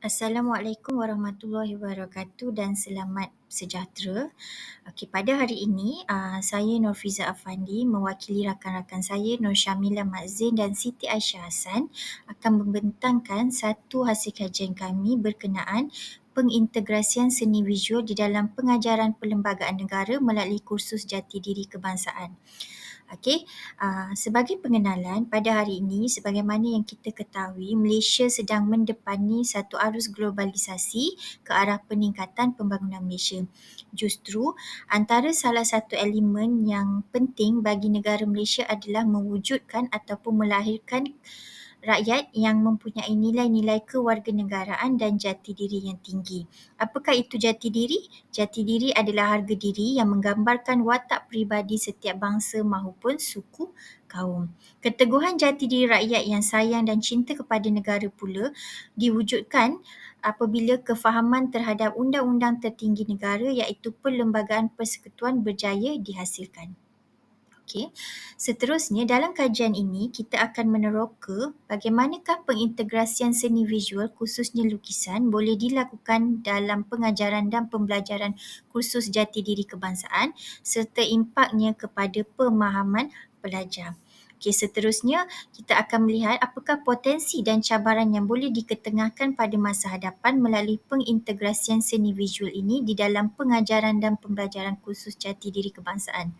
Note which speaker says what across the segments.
Speaker 1: Assalamualaikum warahmatullahi wabarakatuh dan selamat sejahtera. Okey, pada hari ini uh, saya Norfiza Afandi mewakili rakan-rakan saya Nur Syamila Mazin dan Siti Aisyah Hassan akan membentangkan satu hasil kajian kami berkenaan pengintegrasian seni visual di dalam pengajaran perlembagaan negara melalui kursus jati diri kebangsaan. Okey, uh, sebagai pengenalan pada hari ini sebagaimana yang kita ketahui Malaysia sedang mendepani satu arus globalisasi ke arah peningkatan pembangunan Malaysia. Justru antara salah satu elemen yang penting bagi negara Malaysia adalah mewujudkan ataupun melahirkan rakyat yang mempunyai nilai-nilai kewarganegaraan dan jati diri yang tinggi. Apakah itu jati diri? Jati diri adalah harga diri yang menggambarkan watak peribadi setiap bangsa maupun suku kaum. Keteguhan jati diri rakyat yang sayang dan cinta kepada negara pula diwujudkan apabila kefahaman terhadap undang-undang tertinggi negara iaitu Perlembagaan Persekutuan berjaya dihasilkan. Okey. Seterusnya dalam kajian ini kita akan meneroka bagaimanakah pengintegrasian seni visual khususnya lukisan boleh dilakukan dalam pengajaran dan pembelajaran kursus jati diri kebangsaan serta impaknya kepada pemahaman pelajar. Okey, seterusnya kita akan melihat apakah potensi dan cabaran yang boleh diketengahkan pada masa hadapan melalui pengintegrasian seni visual ini di dalam pengajaran dan pembelajaran khusus jati diri kebangsaan.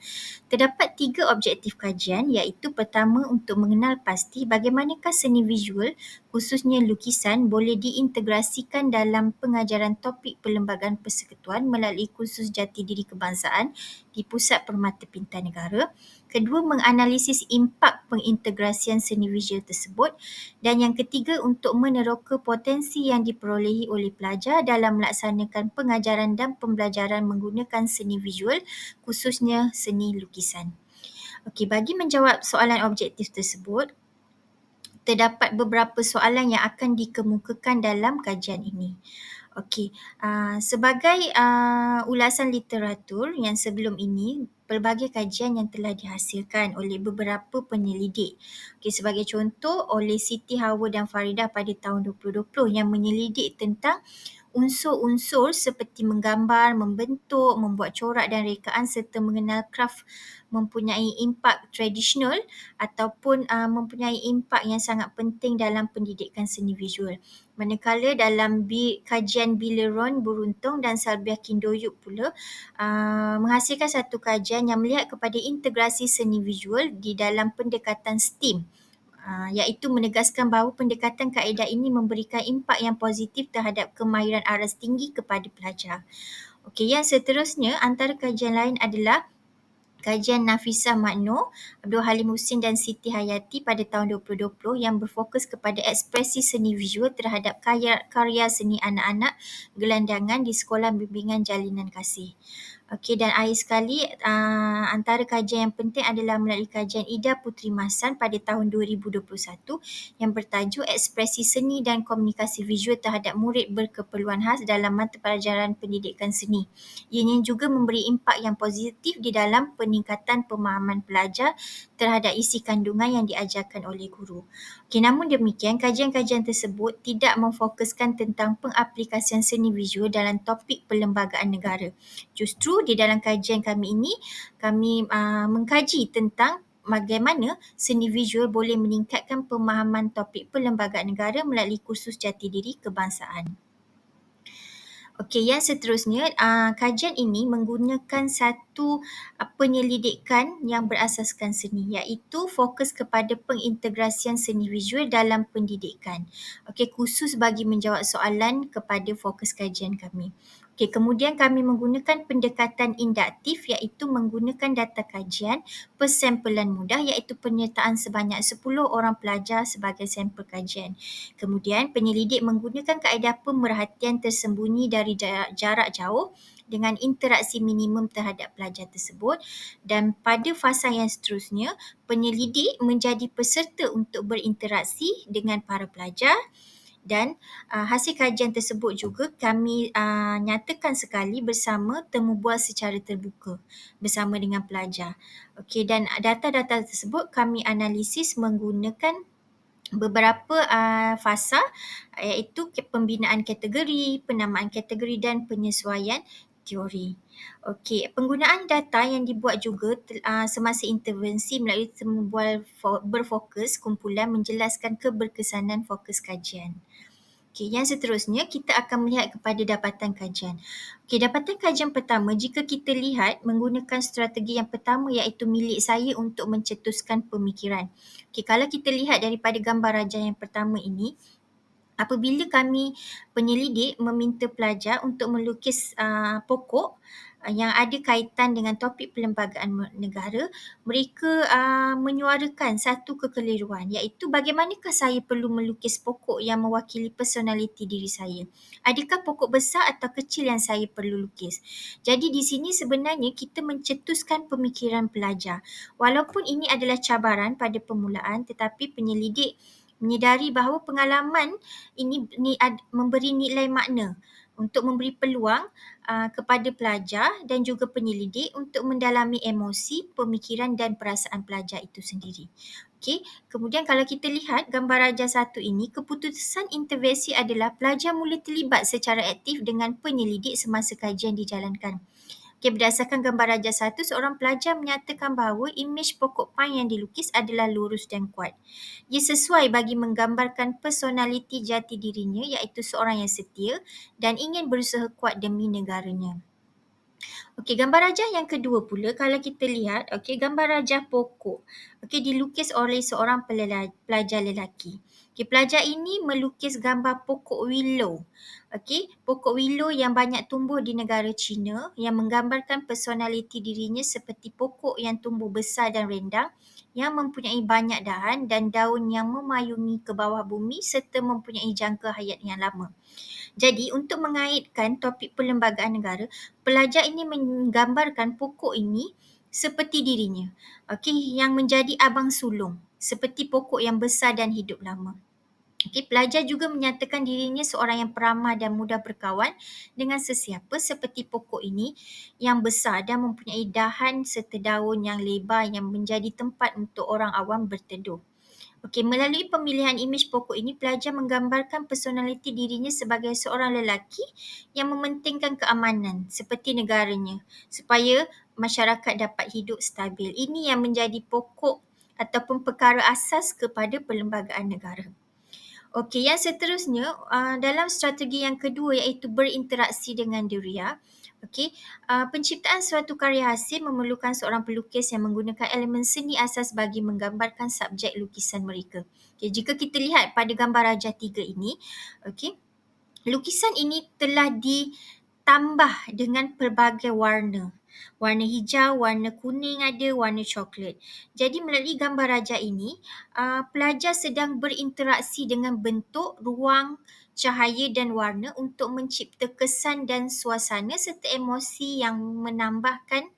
Speaker 1: Terdapat tiga objektif kajian iaitu pertama untuk mengenal pasti bagaimanakah seni visual khususnya lukisan boleh diintegrasikan dalam pengajaran topik Perlembagaan Persekutuan melalui kursus jati diri kebangsaan di Pusat Permata Pintar Negara. Kedua, menganalisis impak pengintegrasian seni visual tersebut. Dan yang ketiga, untuk meneroka potensi yang diperolehi oleh pelajar dalam melaksanakan pengajaran dan pembelajaran menggunakan seni visual, khususnya seni lukisan. Okey, bagi menjawab soalan objektif tersebut, terdapat beberapa soalan yang akan dikemukakan dalam kajian ini. Okey, uh, sebagai uh, ulasan literatur yang sebelum ini, pelbagai kajian yang telah dihasilkan oleh beberapa penyelidik. Okey, sebagai contoh oleh Siti Hawa dan Faridah pada tahun 2020 yang menyelidik tentang unsur-unsur seperti menggambar, membentuk, membuat corak dan rekaan serta mengenal kraft mempunyai impak tradisional ataupun uh, mempunyai impak yang sangat penting dalam pendidikan seni visual. Manakala dalam bi, kajian Bileron Buruntung dan Salbiah Kindoyuk pula uh, menghasilkan satu kajian yang melihat kepada integrasi seni visual di dalam pendekatan STEAM uh, iaitu menegaskan bahawa pendekatan kaedah ini memberikan impak yang positif terhadap kemahiran aras tinggi kepada pelajar. Okey, yang seterusnya antara kajian lain adalah kajian Nafisah Makno, Abdul Halim Husin dan Siti Hayati pada tahun 2020 yang berfokus kepada ekspresi seni visual terhadap karya, karya seni anak-anak gelandangan di Sekolah Bimbingan Jalinan Kasih. Okey dan akhir sekali uh, antara kajian yang penting adalah melalui kajian Ida Putri Masan pada tahun 2021 yang bertajuk Ekspresi Seni dan Komunikasi Visual terhadap murid berkeperluan khas dalam mata pelajaran pendidikan seni. Ianya juga memberi impak yang positif di dalam peningkatan pemahaman pelajar terhadap isi kandungan yang diajarkan oleh guru. Okey namun demikian kajian-kajian tersebut tidak memfokuskan tentang pengaplikasian seni visual dalam topik perlembagaan negara. Justru di dalam kajian kami ini kami uh, mengkaji tentang bagaimana seni visual boleh meningkatkan pemahaman topik perlembagaan negara melalui kursus jati diri kebangsaan. Okey, yang seterusnya, uh, kajian ini menggunakan satu uh, penyelidikan yang berasaskan seni iaitu fokus kepada pengintegrasian seni visual dalam pendidikan. Okey, khusus bagi menjawab soalan kepada fokus kajian kami. Okay, kemudian kami menggunakan pendekatan induktif iaitu menggunakan data kajian persampalan mudah iaitu penyertaan sebanyak 10 orang pelajar sebagai sampel kajian. Kemudian penyelidik menggunakan kaedah pemerhatian tersembunyi dari jarak jauh dengan interaksi minimum terhadap pelajar tersebut dan pada fasa yang seterusnya penyelidik menjadi peserta untuk berinteraksi dengan para pelajar dan uh, hasil kajian tersebut juga kami uh, nyatakan sekali bersama temu bual secara terbuka bersama dengan pelajar. Okey dan data-data tersebut kami analisis menggunakan beberapa uh, fasa iaitu pembinaan kategori, penamaan kategori dan penyesuaian teori. Okey, penggunaan data yang dibuat juga uh, semasa intervensi melalui tembual berfokus kumpulan menjelaskan keberkesanan fokus kajian. Okey, yang seterusnya kita akan melihat kepada dapatan kajian. Okey, dapatan kajian pertama jika kita lihat menggunakan strategi yang pertama iaitu milik saya untuk mencetuskan pemikiran. Okey, kalau kita lihat daripada gambar rajah yang pertama ini, apabila kami penyelidik meminta pelajar untuk melukis uh, pokok yang ada kaitan dengan topik perlembagaan negara, mereka uh, menyuarakan satu kekeliruan iaitu bagaimanakah saya perlu melukis pokok yang mewakili personaliti diri saya. Adakah pokok besar atau kecil yang saya perlu lukis? Jadi di sini sebenarnya kita mencetuskan pemikiran pelajar. Walaupun ini adalah cabaran pada permulaan tetapi penyelidik menyedari bahawa pengalaman ini, ini ad, memberi nilai makna untuk memberi peluang uh, kepada pelajar dan juga penyelidik untuk mendalami emosi, pemikiran dan perasaan pelajar itu sendiri. Okey, kemudian kalau kita lihat gambar raja satu ini, keputusan intervensi adalah pelajar mula terlibat secara aktif dengan penyelidik semasa kajian dijalankan. Okay, berdasarkan gambar Raja satu, seorang pelajar menyatakan bahawa imej pokok pine yang dilukis adalah lurus dan kuat. Ia sesuai bagi menggambarkan personaliti jati dirinya iaitu seorang yang setia dan ingin berusaha kuat demi negaranya. Okey, gambar raja yang kedua pula kalau kita lihat, okey, gambar raja pokok. Okey, dilukis oleh seorang pelajar lelaki. Okey, pelajar ini melukis gambar pokok willow. Okey, pokok willow yang banyak tumbuh di negara China yang menggambarkan personaliti dirinya seperti pokok yang tumbuh besar dan rendang yang mempunyai banyak dahan dan daun yang memayungi ke bawah bumi serta mempunyai jangka hayat yang lama. Jadi untuk mengaitkan topik perlembagaan negara, pelajar ini menggambarkan pokok ini seperti dirinya. Okey, yang menjadi abang sulung seperti pokok yang besar dan hidup lama. Okay, pelajar juga menyatakan dirinya seorang yang peramah dan mudah berkawan dengan sesiapa seperti pokok ini yang besar dan mempunyai dahan serta daun yang lebar yang menjadi tempat untuk orang awam berteduh. Okey, melalui pemilihan imej pokok ini, pelajar menggambarkan personaliti dirinya sebagai seorang lelaki yang mementingkan keamanan seperti negaranya supaya masyarakat dapat hidup stabil. Ini yang menjadi pokok ataupun perkara asas kepada perlembagaan negara. Okey, yang seterusnya uh, dalam strategi yang kedua iaitu berinteraksi dengan duria. Okey, uh, penciptaan suatu karya hasil memerlukan seorang pelukis yang menggunakan elemen seni asas bagi menggambarkan subjek lukisan mereka. Okay, jika kita lihat pada gambar Raja Tiga ini, okey, lukisan ini telah ditambah dengan pelbagai warna warna hijau, warna kuning ada, warna coklat. Jadi melalui gambar raja ini, uh, pelajar sedang berinteraksi dengan bentuk, ruang, cahaya dan warna untuk mencipta kesan dan suasana serta emosi yang menambahkan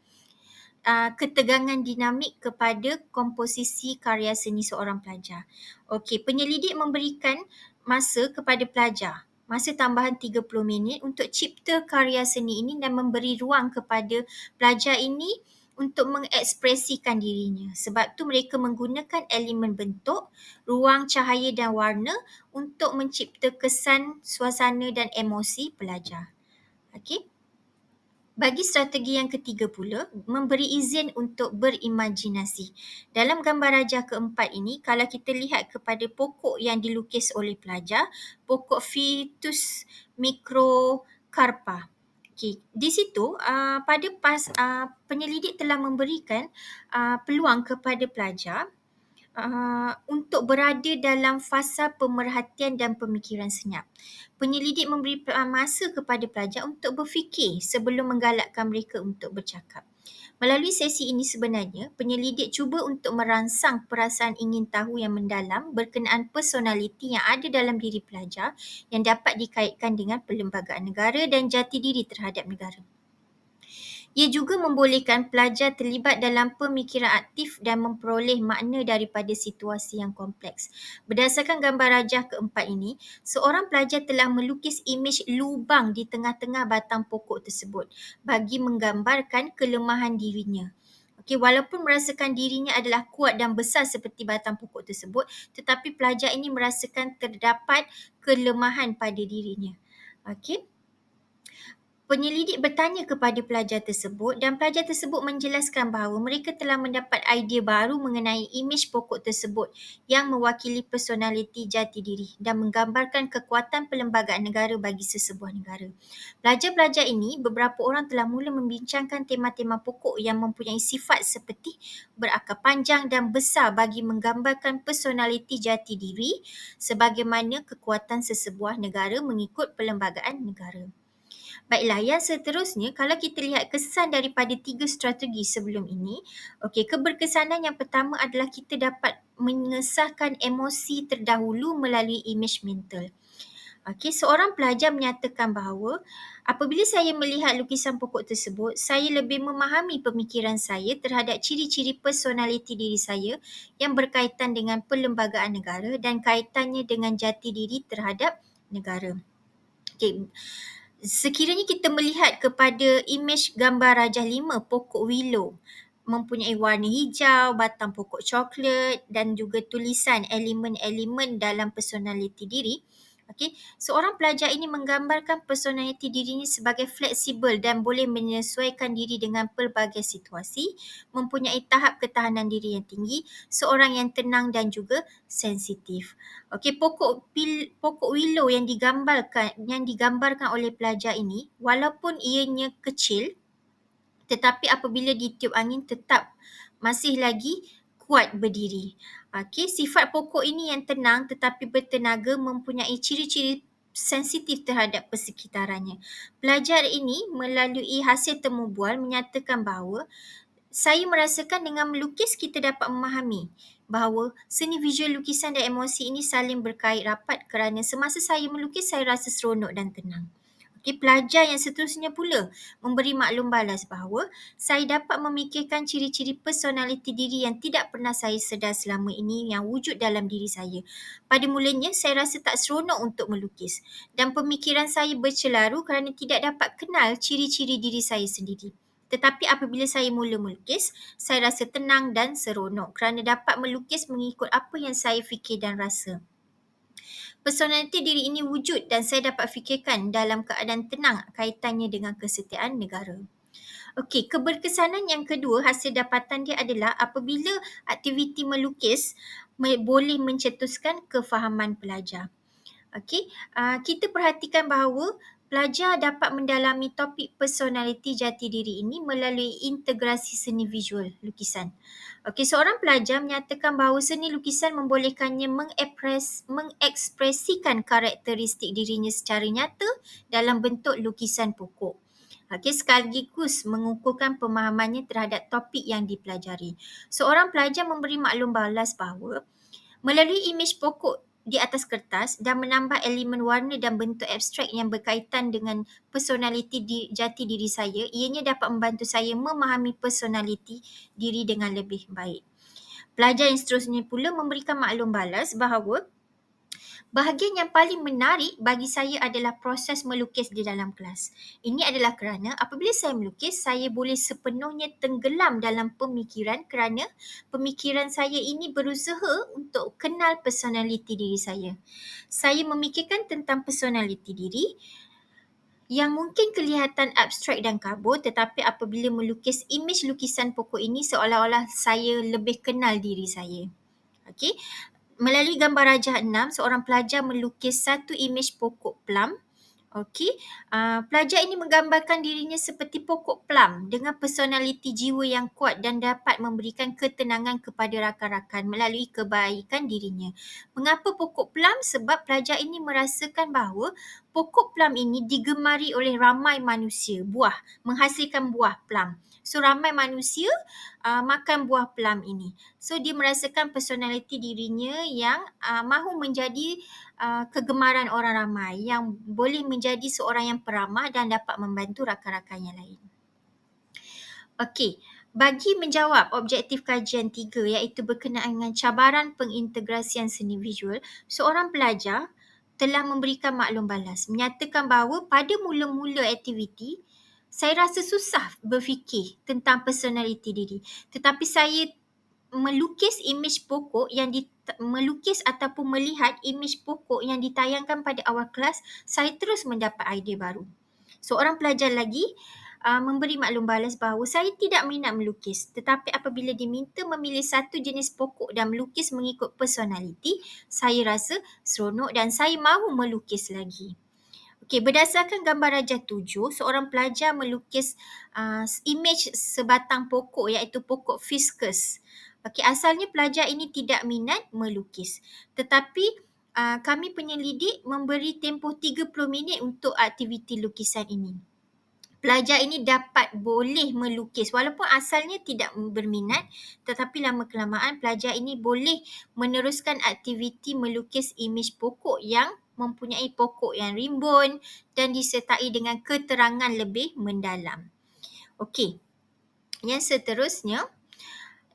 Speaker 1: uh, ketegangan dinamik kepada komposisi karya seni seorang pelajar. Okey, penyelidik memberikan masa kepada pelajar masa tambahan 30 minit untuk cipta karya seni ini dan memberi ruang kepada pelajar ini untuk mengekspresikan dirinya. Sebab tu mereka menggunakan elemen bentuk, ruang cahaya dan warna untuk mencipta kesan, suasana dan emosi pelajar. Okey. Bagi strategi yang ketiga pula, memberi izin untuk berimajinasi. Dalam gambar raja keempat ini, kalau kita lihat kepada pokok yang dilukis oleh pelajar, pokok Fitus microcarpa. Okay. Di situ, uh, pada pas uh, penyelidik telah memberikan uh, peluang kepada pelajar uh, untuk berada dalam fasa pemerhatian dan pemikiran senyap. Penyelidik memberi masa kepada pelajar untuk berfikir sebelum menggalakkan mereka untuk bercakap. Melalui sesi ini sebenarnya, penyelidik cuba untuk merangsang perasaan ingin tahu yang mendalam berkenaan personaliti yang ada dalam diri pelajar yang dapat dikaitkan dengan perlembagaan negara dan jati diri terhadap negara. Ia juga membolehkan pelajar terlibat dalam pemikiran aktif dan memperoleh makna daripada situasi yang kompleks. Berdasarkan gambar rajah keempat ini, seorang pelajar telah melukis imej lubang di tengah-tengah batang pokok tersebut bagi menggambarkan kelemahan dirinya. Okey, walaupun merasakan dirinya adalah kuat dan besar seperti batang pokok tersebut, tetapi pelajar ini merasakan terdapat kelemahan pada dirinya. Okey. Penyelidik bertanya kepada pelajar tersebut dan pelajar tersebut menjelaskan bahawa mereka telah mendapat idea baru mengenai imej pokok tersebut yang mewakili personaliti jati diri dan menggambarkan kekuatan perlembagaan negara bagi sesebuah negara. Pelajar-pelajar ini, beberapa orang telah mula membincangkan tema-tema pokok yang mempunyai sifat seperti berakar panjang dan besar bagi menggambarkan personaliti jati diri sebagaimana kekuatan sesebuah negara mengikut perlembagaan negara. Baiklah, yang seterusnya kalau kita lihat kesan daripada tiga strategi sebelum ini, okey, keberkesanan yang pertama adalah kita dapat mengesahkan emosi terdahulu melalui imej mental. Okey, seorang pelajar menyatakan bahawa apabila saya melihat lukisan pokok tersebut, saya lebih memahami pemikiran saya terhadap ciri-ciri personaliti diri saya yang berkaitan dengan perlembagaan negara dan kaitannya dengan jati diri terhadap negara. Okey, sekiranya kita melihat kepada imej gambar Rajah Lima pokok willow mempunyai warna hijau, batang pokok coklat dan juga tulisan elemen-elemen dalam personaliti diri. Okey, seorang pelajar ini menggambarkan personaliti dirinya sebagai fleksibel dan boleh menyesuaikan diri dengan pelbagai situasi, mempunyai tahap ketahanan diri yang tinggi, seorang yang tenang dan juga sensitif. Okey, pokok pil, pokok willow yang digambarkan yang digambarkan oleh pelajar ini, walaupun ianya kecil, tetapi apabila ditiup angin tetap masih lagi kuat berdiri. Okey, sifat pokok ini yang tenang tetapi bertenaga mempunyai ciri-ciri sensitif terhadap persekitarannya. Pelajar ini melalui hasil temu bual menyatakan bahawa saya merasakan dengan melukis kita dapat memahami bahawa seni visual lukisan dan emosi ini saling berkait rapat kerana semasa saya melukis saya rasa seronok dan tenang. Okay, pelajar yang seterusnya pula memberi maklum balas bahawa saya dapat memikirkan ciri-ciri personaliti diri yang tidak pernah saya sedar selama ini yang wujud dalam diri saya. Pada mulanya, saya rasa tak seronok untuk melukis dan pemikiran saya bercelaru kerana tidak dapat kenal ciri-ciri diri saya sendiri. Tetapi apabila saya mula melukis, saya rasa tenang dan seronok kerana dapat melukis mengikut apa yang saya fikir dan rasa. Personaliti diri ini wujud dan saya dapat fikirkan dalam keadaan tenang kaitannya dengan kesetiaan negara. Okey, keberkesanan yang kedua hasil dapatan dia adalah apabila aktiviti melukis boleh mencetuskan kefahaman pelajar. Okey, uh, kita perhatikan bahawa pelajar dapat mendalami topik personaliti jati diri ini melalui integrasi seni visual lukisan. Okey, seorang pelajar menyatakan bahawa seni lukisan membolehkannya mengepres, mengekspresikan karakteristik dirinya secara nyata dalam bentuk lukisan pokok. Okey, sekaligus mengukuhkan pemahamannya terhadap topik yang dipelajari. Seorang pelajar memberi maklum balas bahawa melalui imej pokok di atas kertas dan menambah elemen warna dan bentuk abstrak yang berkaitan dengan personaliti di, jati diri saya, ianya dapat membantu saya memahami personaliti diri dengan lebih baik. Pelajar yang seterusnya pula memberikan maklum balas bahawa Bahagian yang paling menarik bagi saya adalah proses melukis di dalam kelas. Ini adalah kerana apabila saya melukis, saya boleh sepenuhnya tenggelam dalam pemikiran kerana pemikiran saya ini berusaha untuk kenal personaliti diri saya. Saya memikirkan tentang personaliti diri yang mungkin kelihatan abstrak dan kabur tetapi apabila melukis imej lukisan pokok ini seolah-olah saya lebih kenal diri saya. Okey, melalui gambar rajah enam, seorang pelajar melukis satu imej pokok plum. Okey, uh, pelajar ini menggambarkan dirinya seperti pokok plum dengan personaliti jiwa yang kuat dan dapat memberikan ketenangan kepada rakan-rakan melalui kebaikan dirinya. Mengapa pokok plum? Sebab pelajar ini merasakan bahawa pokok plum ini digemari oleh ramai manusia, buah, menghasilkan buah plum. So ramai manusia uh, makan buah plum ini. So dia merasakan personaliti dirinya yang uh, mahu menjadi uh, kegemaran orang ramai yang boleh menjadi seorang yang peramah dan dapat membantu rakan-rakan yang lain. Okey, bagi menjawab objektif kajian tiga iaitu berkenaan dengan cabaran pengintegrasian seni visual, seorang pelajar telah memberikan maklum balas menyatakan bahawa pada mula-mula aktiviti saya rasa susah berfikir tentang personality diri. Tetapi saya melukis imej pokok yang di, melukis ataupun melihat imej pokok yang ditayangkan pada awal kelas, saya terus mendapat idea baru. Seorang pelajar lagi uh, memberi maklum balas bahawa saya tidak minat melukis tetapi apabila diminta memilih satu jenis pokok dan melukis mengikut personality, saya rasa seronok dan saya mahu melukis lagi. Okey, berdasarkan gambar rajah tujuh, seorang pelajar melukis uh, image sebatang pokok iaitu pokok fiskus. Okey, asalnya pelajar ini tidak minat melukis. Tetapi uh, kami penyelidik memberi tempoh 30 minit untuk aktiviti lukisan ini. Pelajar ini dapat boleh melukis walaupun asalnya tidak berminat tetapi lama kelamaan pelajar ini boleh meneruskan aktiviti melukis imej pokok yang mempunyai pokok yang rimbun dan disertai dengan keterangan lebih mendalam. Okey. Yang seterusnya,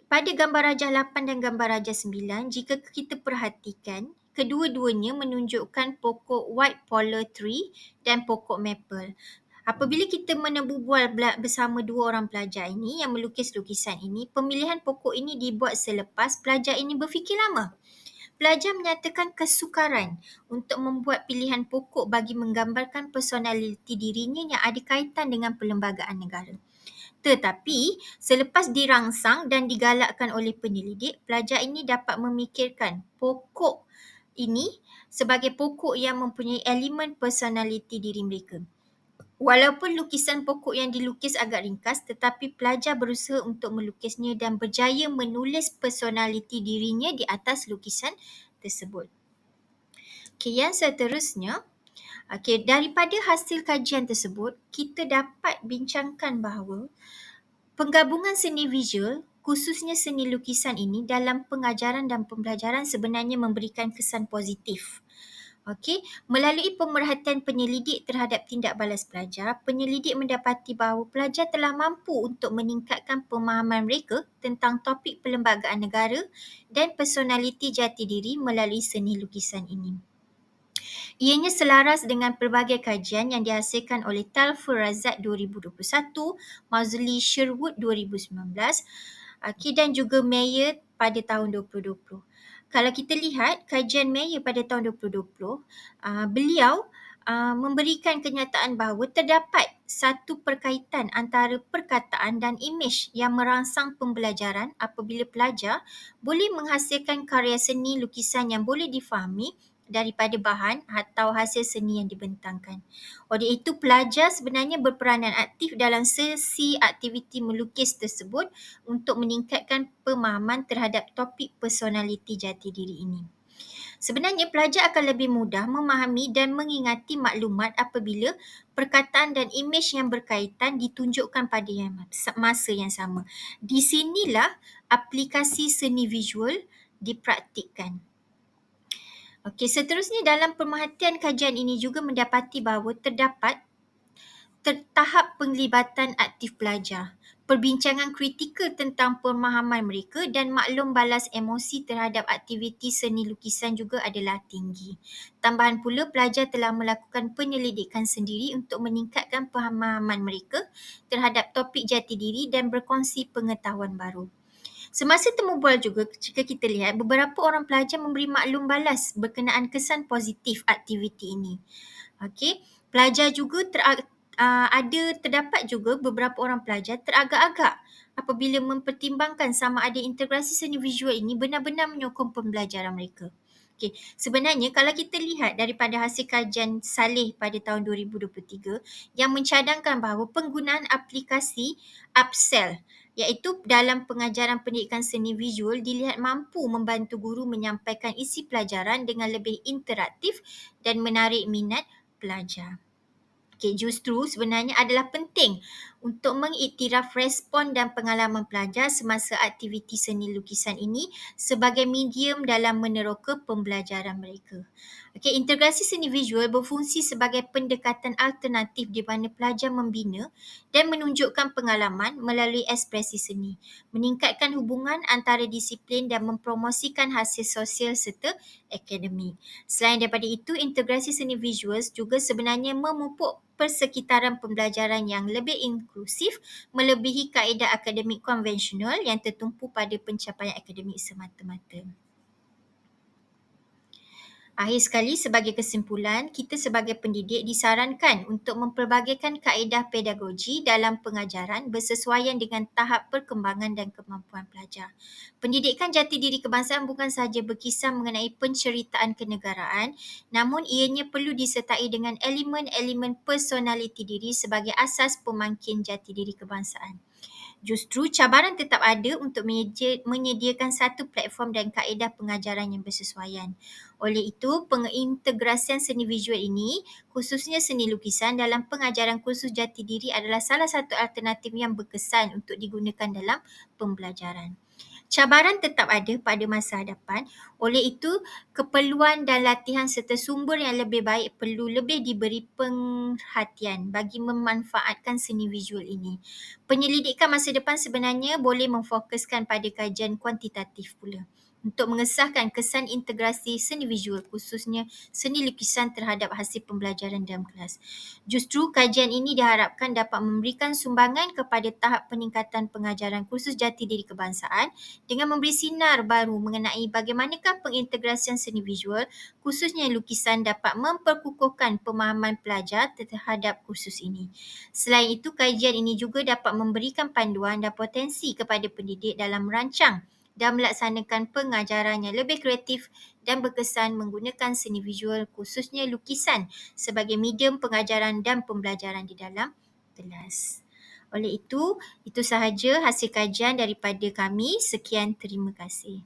Speaker 1: pada gambar rajah 8 dan gambar rajah 9, jika kita perhatikan, kedua-duanya menunjukkan pokok white polar tree dan pokok maple. Apabila kita menebubual bersama dua orang pelajar ini yang melukis lukisan ini, pemilihan pokok ini dibuat selepas pelajar ini berfikir lama pelajar menyatakan kesukaran untuk membuat pilihan pokok bagi menggambarkan personaliti dirinya yang ada kaitan dengan perlembagaan negara. Tetapi selepas dirangsang dan digalakkan oleh penyelidik, pelajar ini dapat memikirkan pokok ini sebagai pokok yang mempunyai elemen personaliti diri mereka. Walaupun lukisan pokok yang dilukis agak ringkas tetapi pelajar berusaha untuk melukisnya dan berjaya menulis personaliti dirinya di atas lukisan tersebut. Okay, yang seterusnya, okay, daripada hasil kajian tersebut, kita dapat bincangkan bahawa penggabungan seni visual khususnya seni lukisan ini dalam pengajaran dan pembelajaran sebenarnya memberikan kesan positif. Okey, melalui pemerhatian penyelidik terhadap tindak balas pelajar, penyelidik mendapati bahawa pelajar telah mampu untuk meningkatkan pemahaman mereka tentang topik perlembagaan negara dan personaliti jati diri melalui seni lukisan ini. Ianya selaras dengan pelbagai kajian yang dihasilkan oleh Talfur Razak 2021, Mazli Sherwood 2019, okay, dan juga Mayer pada tahun 2020 kalau kita lihat kajian Mayer pada tahun 2020, uh, beliau uh, memberikan kenyataan bahawa terdapat satu perkaitan antara perkataan dan imej yang merangsang pembelajaran apabila pelajar boleh menghasilkan karya seni lukisan yang boleh difahami daripada bahan atau hasil seni yang dibentangkan. Oleh itu pelajar sebenarnya berperanan aktif dalam sesi aktiviti melukis tersebut untuk meningkatkan pemahaman terhadap topik personaliti jati diri ini. Sebenarnya pelajar akan lebih mudah memahami dan mengingati maklumat apabila perkataan dan imej yang berkaitan ditunjukkan pada yang masa yang sama. Di sinilah aplikasi seni visual dipraktikkan. Okey, seterusnya dalam pemerhatian kajian ini juga mendapati bahawa terdapat tahap penglibatan aktif pelajar. Perbincangan kritikal tentang pemahaman mereka dan maklum balas emosi terhadap aktiviti seni lukisan juga adalah tinggi. Tambahan pula pelajar telah melakukan penyelidikan sendiri untuk meningkatkan pemahaman mereka terhadap topik jati diri dan berkongsi pengetahuan baru. Semasa temu bual juga jika kita lihat beberapa orang pelajar memberi maklum balas berkenaan kesan positif aktiviti ini. Okey, pelajar juga ter, uh, ada terdapat juga beberapa orang pelajar teragak-agak apabila mempertimbangkan sama ada integrasi seni visual ini benar-benar menyokong pembelajaran mereka. Okey, sebenarnya kalau kita lihat daripada hasil kajian Saleh pada tahun 2023 yang mencadangkan bahawa penggunaan aplikasi Upsell iaitu dalam pengajaran pendidikan seni visual dilihat mampu membantu guru menyampaikan isi pelajaran dengan lebih interaktif dan menarik minat pelajar. Okay, justru sebenarnya adalah penting untuk mengiktiraf respon dan pengalaman pelajar semasa aktiviti seni lukisan ini sebagai medium dalam meneroka pembelajaran mereka. Okay, integrasi seni visual berfungsi sebagai pendekatan alternatif di mana pelajar membina dan menunjukkan pengalaman melalui ekspresi seni, meningkatkan hubungan antara disiplin dan mempromosikan hasil sosial serta akademik. Selain daripada itu, integrasi seni visual juga sebenarnya memupuk persekitaran pembelajaran yang lebih inklusif melebihi kaedah akademik konvensional yang tertumpu pada pencapaian akademik semata-mata. Akhir sekali sebagai kesimpulan, kita sebagai pendidik disarankan untuk mempelbagaikan kaedah pedagogi dalam pengajaran bersesuaian dengan tahap perkembangan dan kemampuan pelajar. Pendidikan jati diri kebangsaan bukan sahaja berkisah mengenai penceritaan kenegaraan, namun ianya perlu disertai dengan elemen-elemen personaliti diri sebagai asas pemangkin jati diri kebangsaan. Justru cabaran tetap ada untuk menyediakan satu platform dan kaedah pengajaran yang bersesuaian. Oleh itu, pengintegrasian seni visual ini, khususnya seni lukisan dalam pengajaran kursus jati diri adalah salah satu alternatif yang berkesan untuk digunakan dalam pembelajaran. Cabaran tetap ada pada masa hadapan. Oleh itu, keperluan dan latihan serta sumber yang lebih baik perlu lebih diberi perhatian bagi memanfaatkan seni visual ini. Penyelidikan masa depan sebenarnya boleh memfokuskan pada kajian kuantitatif pula untuk mengesahkan kesan integrasi seni visual khususnya seni lukisan terhadap hasil pembelajaran dalam kelas. Justru kajian ini diharapkan dapat memberikan sumbangan kepada tahap peningkatan pengajaran kursus jati diri kebangsaan dengan memberi sinar baru mengenai bagaimanakah pengintegrasian seni visual khususnya lukisan dapat memperkukuhkan pemahaman pelajar terhadap kursus ini. Selain itu, kajian ini juga dapat memberikan panduan dan potensi kepada pendidik dalam merancang dan melaksanakan pengajaran yang lebih kreatif dan berkesan menggunakan seni visual khususnya lukisan sebagai medium pengajaran dan pembelajaran di dalam kelas. Oleh itu, itu sahaja hasil kajian daripada kami. Sekian, terima kasih.